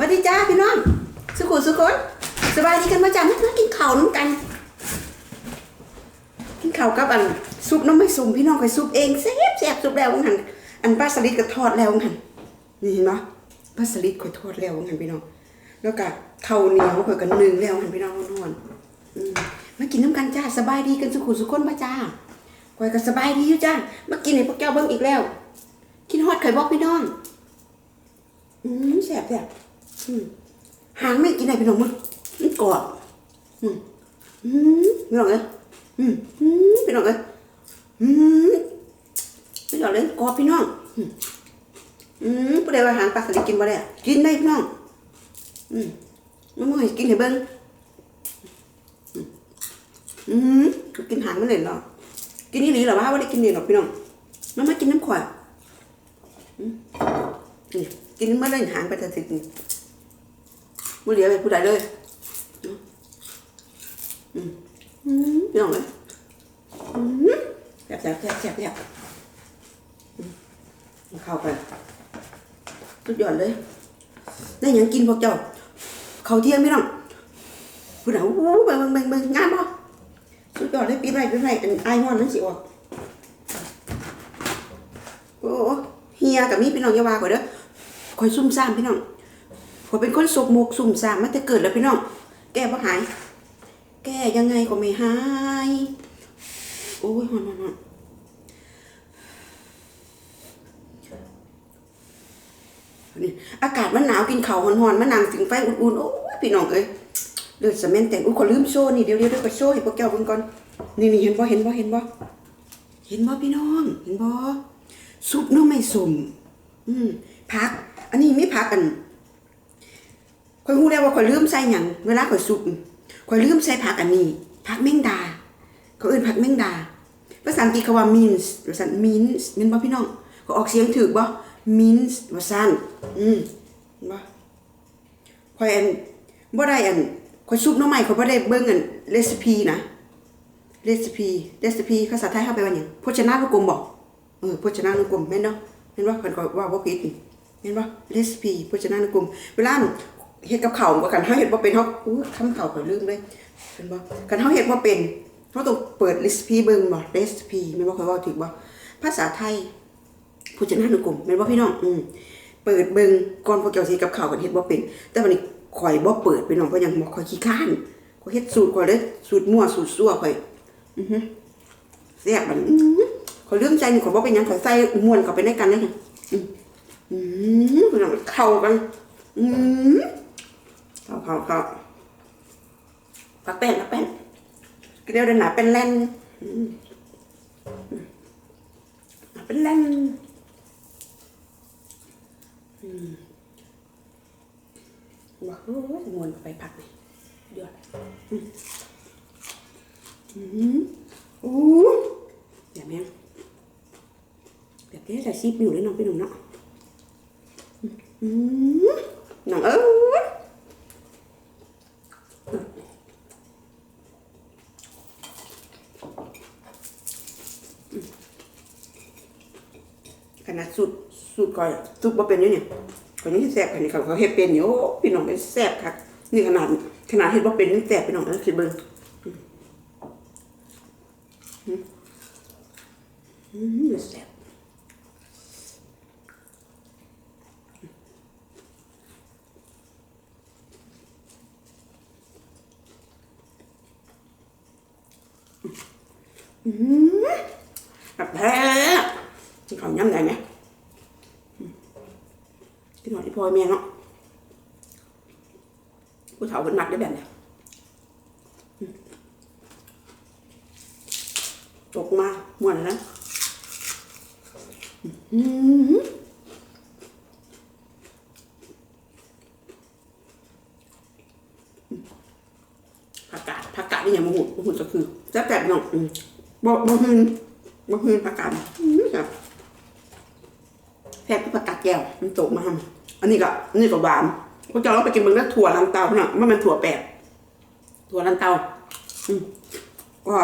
วัสดีจ้าพี่น้อง สุขุสุขนสบายดีกันมาจ้ามากินข้าวน้ำกัน กินข้าวกับอันซุปน้ำไม่สุ่มพี่น้องคอยซุปเองแซ่บแซ่บซุปแล้วหันอันปลาสลิดก็ทอดแล้วหันนี่เห็นปะปลาสลิดคอยทอดแล้วหันพี่น้อง แล้วก็ข้าวเหนียวคอยกันนึ่งแล้วหันพี่น้องนอนมากินน้ำกันจ้าสบายดีกันสุขุสุขนมาจ้าคอยก็สบายดีอยู่จ้ามากินให้พวกเจ้าเบิ่งอีกแล้วกินฮอดไข่บอกพี่น้องอืมแสบแสบ หางไม่กินไหนพี่น้องมึงมันกรอบอืมอืมพี่น้องเอ้ยอืมอืมพี่น้องเอ้ยอืมพี่น้องเอ้ยกรอบพี่น้องอืมอืมผู้ใดว่าหางปลาสลิดกินบ่ได้กินได้พี่น้องอืมมันม่ให้กินให้เบิ่งอืมกินหางมันเลยเนาะกินนี่หรือหรอวะว่าได้กินนี่หรอพี่น้องมันมากินน้ำขวดนี่กินมาได้หางไปแต่สินี่ ม่เหลียวไปผู้ใดเลยอืมอืมพี่น้องเลยอืมแซ่บแซ่บแซ่บแซ่บแซ่บเข้าไปสุดยอดเลยได้หยังกินพวกเจ้าเขาเที่ยงพี่น้องผู้ใดโอ้โหเบิ่งเบิ่งเบิ่งงามป่ะสุดยอดเลยปีนไรปีนไรอันไอายมอนนั่นสิออกโอ้เฮียกับมีพี่น้องอยาวาก่อนเด้อคอยซุ่มซ่ามพี่น้อง ขอยเป็นคนสกมกซุ่มซ่ามมาแต่เกิดแล้วพี่น้องแก้บ่หาย แก้ยังไงก็ไม่หายโอ้ยหอนหอนอนนี่อากาศมันหนาวกินเข้าวหอนมันนั่งถึงไฟอุ่นๆโอ้ยพี่น้องเอ้ยเดือดสะเม็นแต่งอุ้ยขอลืมโซ่นี่เดี๋ยวเดี๋ยวเดี๋ยวก็โซ่ให้พวกเจ้าเบิ่งก่อนนี่นี่เห็นบ่เห็นบ่เห็นบ่เห็นบ่พี่น้องเห็นบ่ซุปน้ำไม่สมอืมผัก อันนี้ไม่ผักอัน ข่อยรู้แล้วว่าข่อยลืมใส่หยังเวลาข่อยซุปข่อยลืมใส่ผักอันนี้ผักแมงดาเขาเอิ้นผักแมงดา ภาษาอังกฤษเขาว่า mince ภาษา mince แม่นบ่พี่น้องก็ออกเสียงถูกบ่ mince ว่าซั่นอืมบ่ข่อยอันบ่ได้อันข่อยซุปน้ำใหม่ข่อยบ่ได้เบิ่งอัน recipe นะ recipe recipe ภาษาไทยเฮาไปว่าหยังพจนานุกรมบ่เออพจนานุกรมแม่นเนาะเห็นว่าเพิ่นก็ว่าบ่ผิดนี่เห็นบ่ recipe พจนานุกรมเวลา เฮ็ดกับเข้าวบ่กันเฮาเฮ็ดบ่เป็นเฮาอู้คำข้าวก็ลืมเลยเห็นบ่กันเฮาเฮ็ดบ่เป็นเฮาต้องเปิด recipe เบิ่งบ่ recipe แม่นบ่ค่อยเว้าถูกบ่ภาษาไทยพจนานุกรมแม่นบ่พี่น้องอืมเปิดเบิ่งก่อนพวกเจ้าสิกับข้าวกันเฮ็ดบ่เป็น แต่วันนี้ข่อยบ่เปิดพี่น้องเพราะยังบ่ข่อยขี้ค้านข่อยเฮ็ดสูตรข่อยเลยสูตรมั่วสูตรซั่วข่อยอือฮึแซ่บบันอือหือขอยเรื่องใจนี่อยบอกเป็นหยังขอยใส่มวนเข้าไปในกันเลยค่ะอืมอืมเข้ากันอืม เขาเข้าเข้าปักแป้นปักแป้นเดี๋ยวเดินหนาเป็นแล่นอืมอืมเป็นแล่นว้าวมวนไปพักนี่เดี๋ยวอืมอืมอู้แบบนี้แบบนี้ใส่ซีบอยู่เลยน้องพี่หนุ่มเนาะอืมน้องเอ้ยขนาดสุดสุด ก่อยสุดบ่เป็นอยู่เนี่ยคนนี้แซ่บคนนี้เขาเขาเฮ็ดเป็นอยู่โอ้พี่น้องเป็นแซ่บครับนี่ขนาดขนาดเฮ็ดบ่เป็นนี่แซ่บพี่น้องเอ้ยคิดเบิ่งอืมแซ่บอืมแบบแท้กินข้าย่ำได้ไหม กินหน่อยที่พ่อแม่เนาะผู้เฒ่าเป็นมักได้แบบเนี้ยตกมาม่วนแล้วอืมผักกาดผักกาดนี่ย่างมะหุ่นมะหุ่นก็คือแซ่บแบบน้องอืมบอกมะหุ่นมะหุ่นผักกาดอืมครับแซ่บที่ผักกาดแก้วมันตกมาทำ นนี้ก็อันนี้ก็หวานก็จะลองไปกินเบิ่งแล้วถั่วลันเตาเนาะมันมันถั่วแปลถั่วลันเตาอืมก็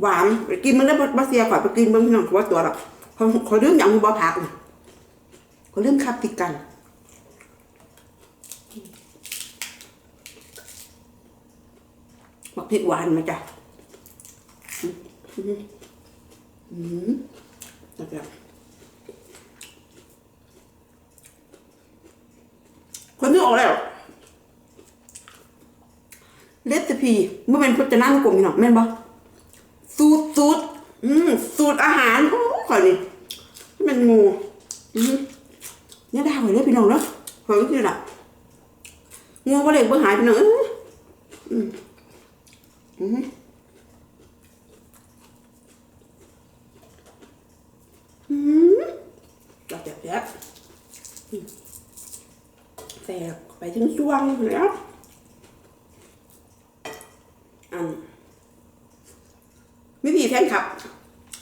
หวานไปกินมันแล้วบัสเซียข่อนไปกินเบิ่งพี่น้องว่าตัวหรอกเขาเขาเรื่องอย่างบ่ผักเขาเรื่องคาติกันบักพริกหวานมาจ้ะอืมอืมอืมนะครับ คนนึกออกแล้วเลสพีเมื่อเป็นพจนานุกรมพี่น้องแม่นบ่สูตรสูตรอืมสูตรอาหารโอ้ขอยนี่มันงูอืมเนี่ยได้หอยเลยพี่น้องเนาะหอยนี่แหละงูก็เลยบ่หายพี่น้องเอ้ยมอืมอืมจับจับจับอืมแสบไปถึงช่วงแล้วอันวิธีแฟนคลับ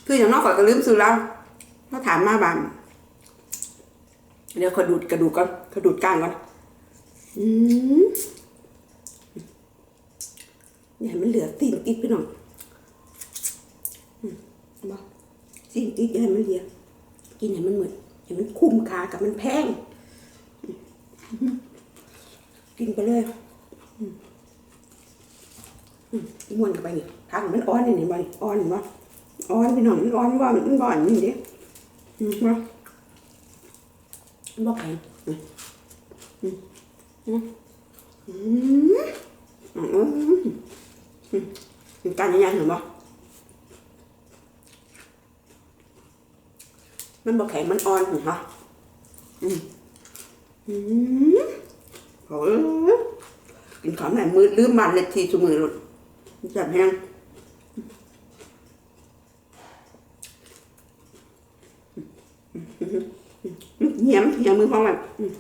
คืออย่างนอ ก็ลืมซื้อแล้วเขาถามมาบางเดี๋ยวขอดูดกระดูกก่อนขอดูดก้างก่อนอืมเนี่ยมันเหลือตีนติดไปหน่อยบอกตีนติดอย่าให้มันเหลือกินให้มันเหมือนให้มันคุ้มค่ากับมันแพงกินไปเลยอืมอ้วนเข้าไปนี่ทางมันอ่อนนี่นี่บ่นี่อ่อนเห็นบ่ อ่อนพี่น้องมันอ่อนว่ามันบ่อนนี่ดิอืมบ่มันบ่แข็งอืมอืมอืมอืมอืมอืมมีการยังไงเห็นบ่มันบ่แข็งมันอ่อนเห็นบ่อืมอืมโอ้ยกินข้าวไหนมือลืมมันเลยทีชั่มือหลุดจับแห้ง เหี่ ยมเหี่ยมมือของแบบอืม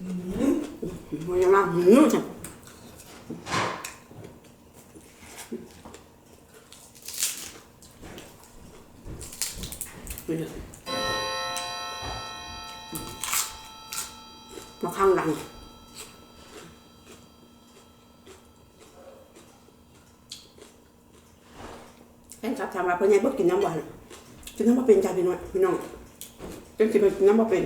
อืมมันยังมาหืมจังมาข้างหลัง แฟนคลับถามว่าเพื่อนยายบ่กินน้ำหวานกินน้ำบ่เป็นจ้าพี่น้องพี่น้องจังสิไปกินน้ำบ่เป็น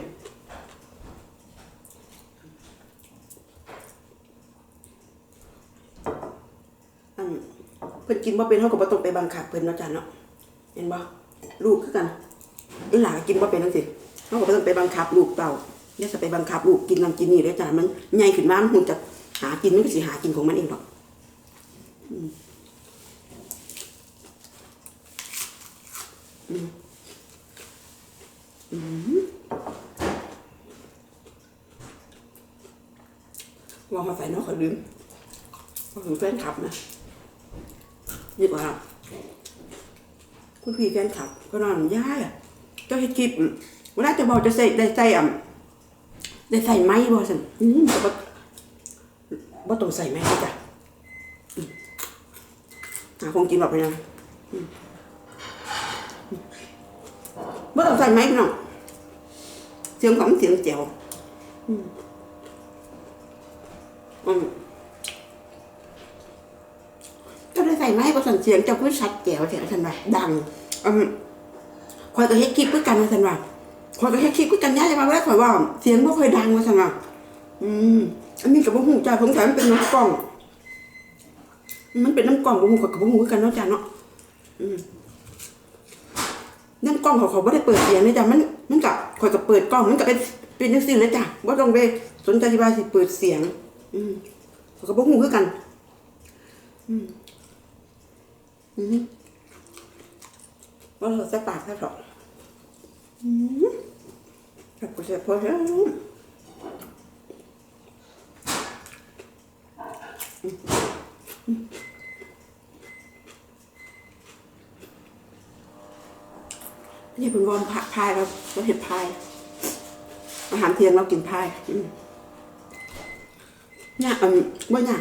อันเพิ่นกินบ่เป็นเฮาก็บ่ต้องไปบังคับเพิ่นเนาะจ้ะเนาะเห็นบ่ลูกคือกันอีหลาก็กินบ่เป็นจังซี่เฮาก็บ่ต้องไปบังคับลูกเต่าอย่าจะไปบังคับลูกกินนั่นกินนี่เด้อจ้ะมันใหญ่ขึ้นมามันคงจะหากินมันก็สิหากินของมันเองดอก วางมาใส่นอกขอลืมก็คือแฟนคลับนะนี่กว่าคุณพี่แฟนคลับ ก็นอนย่ายอะเจ้าเฮ็ดคลิปเวลาจะบอกจะใส่ได้ใส่อะได้ใส่ไม้บ่สันอืมแต่ว่าบ่ต้องใส่ไหมจ้ะหาคงกินแบบไปยั งอืมบ่ต้องใส่ไม้พี่น้องเสียงของเสียงแจ๋วอืมก็ได้ใส่ไม้ประสันเสียงเจ้าคือชัดแจ๋วแถวทันว่าดังอืมคอยก็เฮ็ดคลิปด้วยกันว่าทันว่าคอยก็เฮ็ดคลิปด้วยกันย่าจะมาแวคอยว่า เสียงบ่ค่อยดังว่าทันว่าอืมอันนี้กับบ่ฮู้จ้าสงสัยมันเป็นน้ำกล้อง มันเป็นน้ำกล้องบ่ฮู้กับบ่ฮู้กันเนาะจ้าเนาะอืม นั่นกล้องเขาเขาไม่ได้เปิดเสียงเลยจ้ะมันมันกับคอยกับเปิดกล้องมันกับเป็นเป็นนังซี่เลยจ้ะบ่ต้องไปสนใจที่ว่าสิเปิดเสียง อืมเขาก็บ่ฮู้คือกัน อืมอืมว่าเราจะปากแค่หรอกอืมแบบกูจะพอแล้ว นี่เป็นวอมพายเราเราเห็ดพายอาหารเที่ยงเรากินพายเนี่ยอืมว่าเนี่ย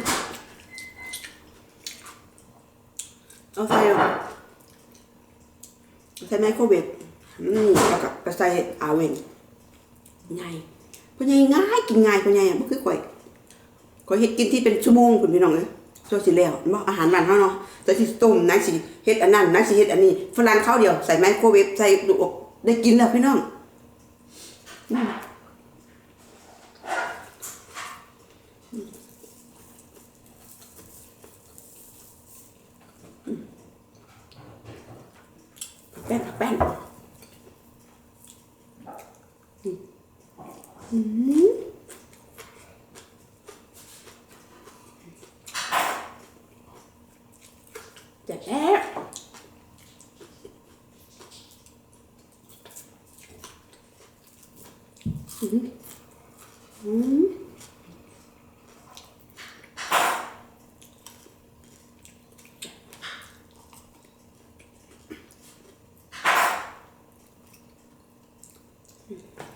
เอาใส่ใส่ไมโครเวฟอืมแล้วก็ก็ใส่อาเวง่ายเพราะง่ง่ายกินง่ายเพราะง่ายอะบ่คือข่อยข่อยเฮ็ดกินที่เป็นชั่วโมงคุณพี่น้องเอ้ย โซสิแล้วบ่อาหารบ้านเขาเนาะใส่สิต้มนักสิเฮ็ดอันนั้นนักสิเฮ็ดอันนี้ฝรั่งข้าวเดียวใส่ไมโครเวฟใส่ดูอได้กินแล้วพี่น้องแป้นแป้นอืม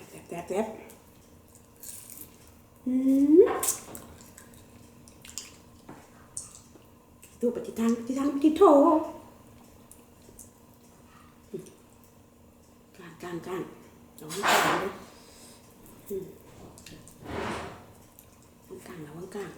แซ่บแซ่บดูปฏิทังปฏิทังปฏิโทกลางกลางกลางเอาไว้กลางเลยอืมวางกลางแล้ววางกลาง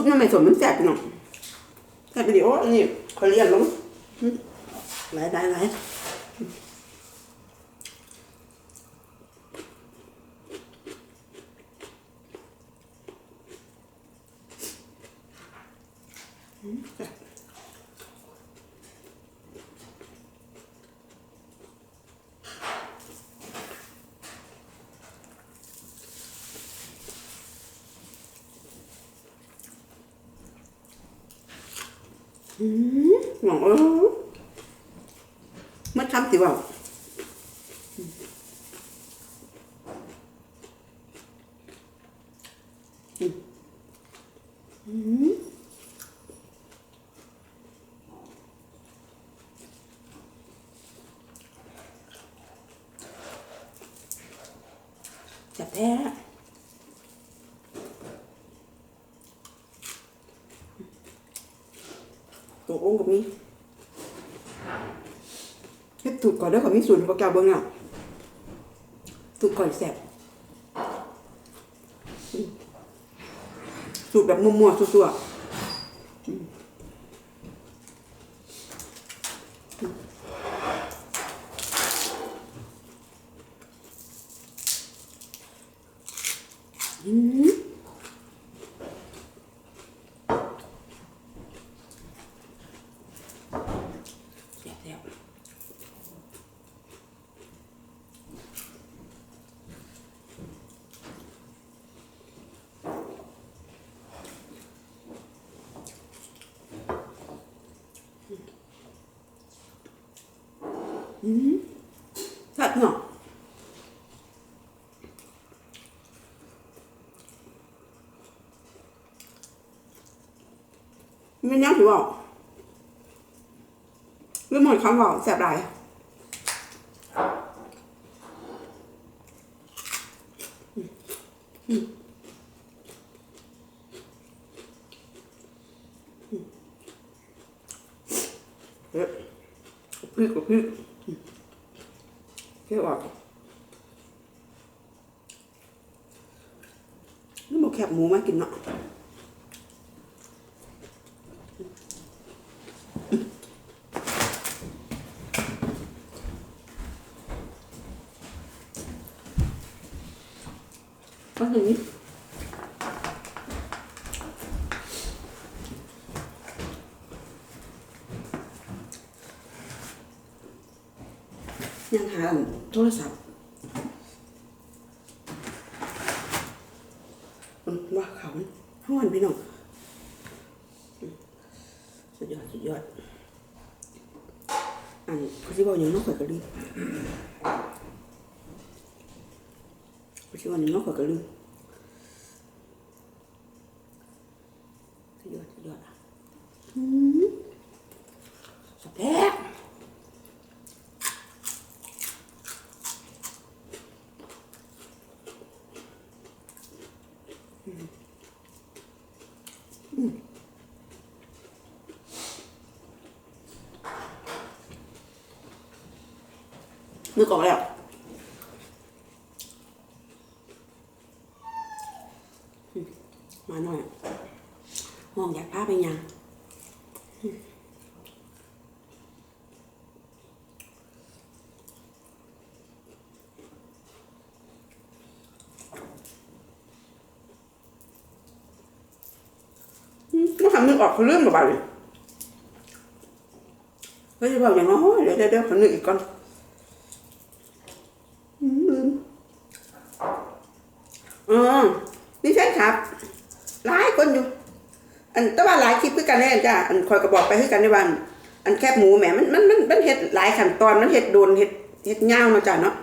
ซุปน้ำไม่สมมันแซ่บพี่น้องแซ่บไปดิโอ้อันนี้ขอเรียนลงอืมไหลไหลไหลอืม หวังเออมาทำสิว่าอืมจับแท้ ตัวองค์กับนี้เฮ็ดถูกก่อนเด้อกับมีส่วนย์พวกแกเบิ่งอะถูกก่อนแซ่บสูตรแบบมั่วๆซั่วๆ ชัดเนาะมันี้ยถือบอกเรื่อหมดคำบอกแสบไรอืม嗯，哎，别个别。 เที่ยวออกนี่บอกแคบหมูมากินเนาะก็อย่างนี้ยังหาโท รศัพท์ว่าเขาห้อนพี่น้องสุดยอดสุดยอดอันเขาที่บอกยังน้องข่อยก็ลืมเขาที่บอกยังน้องข่อยก็ลืม นึกออกแล้วมาหน่อยมองอยากพาไปยังมันทำนึกออกเขาเลื่อนมาบ้างเลยเฮ้ยบอกอย่างน้อยเดี๋ยวเดี๋ยวเขานึกอีกก่อน อ๋อนี่แฟนครับ หลายคนอยู่ อันแต่ว่าหลายคลิปคือกันแน่จ้ะอันคอยก็บอกไปคือกันในวัน อันแคบหมูแหมมันมันมันมันเฮ็ดหลายขั้นตอนมันเฮ็ดโดนเฮ็ดเฮ็ดยาวเนาะจ้ะเนาะ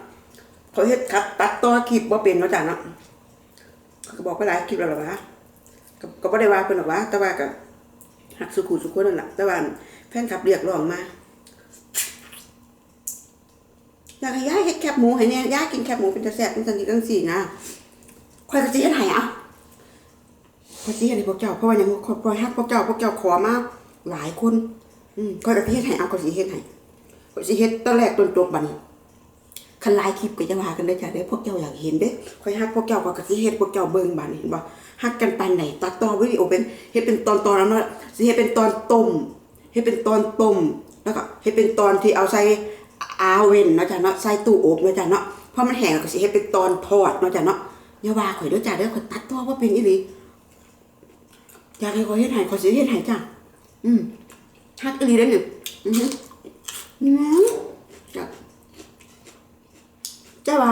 เขาเฮ็ดคัดตัดต่อคลิปบ่าเป็นเนาะจ้ะเนาะก็บอกไปหลายคลิปแล้วล่ะวะก็ก็บ่ได้ว่าเพิ่นหรอกวะแต่ว่าก็หักสุขุสุขคนนั่นแหละแต่ว่าแฟนคลับเรียกร้องมาอยากให้ยายเฮ็ดแคบหมูให้แน่ยายกินแคบหมูเป็นตาแซ่บเป็นจังซี่จังซี่นะ ข่อยก็สิเฮ็ดให้เอาพอสิเห็นให้พวกเจ้าเพราะว่าอย่างคนปล่อยฮักพวกเจ้าพวกเจ้าขอมาหลายคน อืมก็จะเฮ็ดให้เอาก็สิเฮ็ดให้ก็สิเฮ็ดตอนแรกตอนจบบัดนี้คันลายคลิปก็จะว่ากันได้จ้ะเด้พวกเจ้าอยากเห็นเด้ค่อยฮักพวกเจ้าก็สิเฮ็ดพวกเจ้าเบิ่งบัดนี้เห็นบ่ฮักกันปานไหนตัดต่อวิดีโอเป็นเฮ็ดเป็นตอนๆแล้วเนาะสิเฮ็ดเป็นตอนต้มเฮ็ดเป็นตอนต้มแล้วก็เฮ็ดเป็นตอนที่เอาใส่อาเวนเนาะจ้ะเนาะใส่ตู้อบเนาะจ้ะเนาะพอมันแห้งก็สิเฮ็ดเป็นตอนทอดเนาะจ้ะเนาะ อย่าว่าข่อยด้อจ้ะเด้อข่อยตัดต่อบ่เป็นอีหลีอยากให้เขาเฮ็ดห้เขาสิเฮ็ดให้จ้ะอืมฮักอีหลีได้หนึ่งอือฮึอืมจ้ะจ้าว่า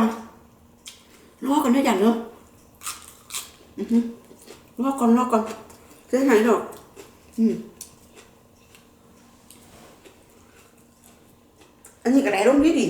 รอกันได้อจ้ะเนาะอือฮึรอก่อนรอก่อนจะให้ไหนดอก อืมอันนี้ก็ได้ร่มดีดี